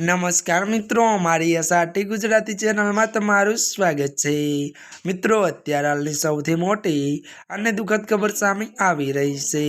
નમસ્કાર મિત્રો મારી એસઆરટી ગુજરાતી ચેનલમાં તમારું સ્વાગત છે. મિત્રો, અત્યારે હાલની સૌથી મોટી અને દુઃખદ ખબર સામે આવી રહી છે.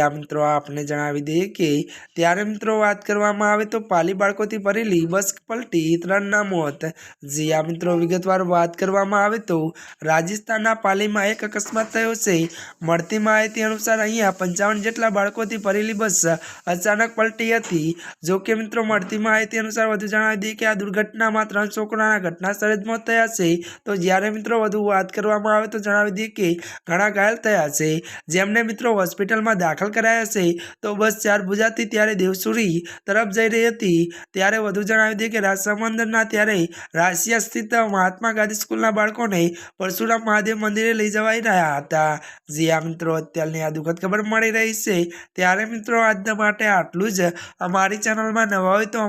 આ મિત્રો, આપને જણાવી દઈએ કે ત્યારે મિત્રો વાત કરવામાં આવે તો પાલી બાળકોથી ભરેલી બસ પલટી, ત્રણના મોત. જી આ મિત્રો, વિગતવાર વાત કરવામાં આવે તો રાજસ્થાનના પાલીમાં એક અકસ્માત થયો છે. મળતી માહિતી અનુસાર અહીંયા પંચાવન જેટલા બાળકોથી ભરેલી બસ અચાનક પલટી હતી. જોકે મિત્રો, મળતી અનુસાર વધુ જણાવી દઈએ કે આ દુર્ઘટનામાં ત્રણ છોકરાના ઘટના સ્થળે જ મોત થયા છે. તો જ્યારે મિત્રો વધુ વાત કરવામાં આવે તો જણાવી દઈએ કે ઘણા ઘાયલ થયા છે. જેમને મિત્રો હોસ્પિટલમાં દાખલ કરાયા છે. તો બસ ચાર ભુજાતી ત્યારે દેવસુરી તરફ જઈ રહી હતી. ત્યારે વધુ જણાવી દઈએ કે રાજસમંદરના ત્યારે રાશિયા સ્થિત મહાત્મા ગાંધી સ્કૂલના બાળકોને પરશુરામ મહાદેવ મંદિરે લઈ જવાઈ રહ્યા હતા. જે આ મિત્રો, અત્યારની આ દુઃખદ ખબર મળી રહી છે. ત્યારે મિત્રો આજના માટે આટલું જ. અમારી ચેનલમાં નવા હોય તો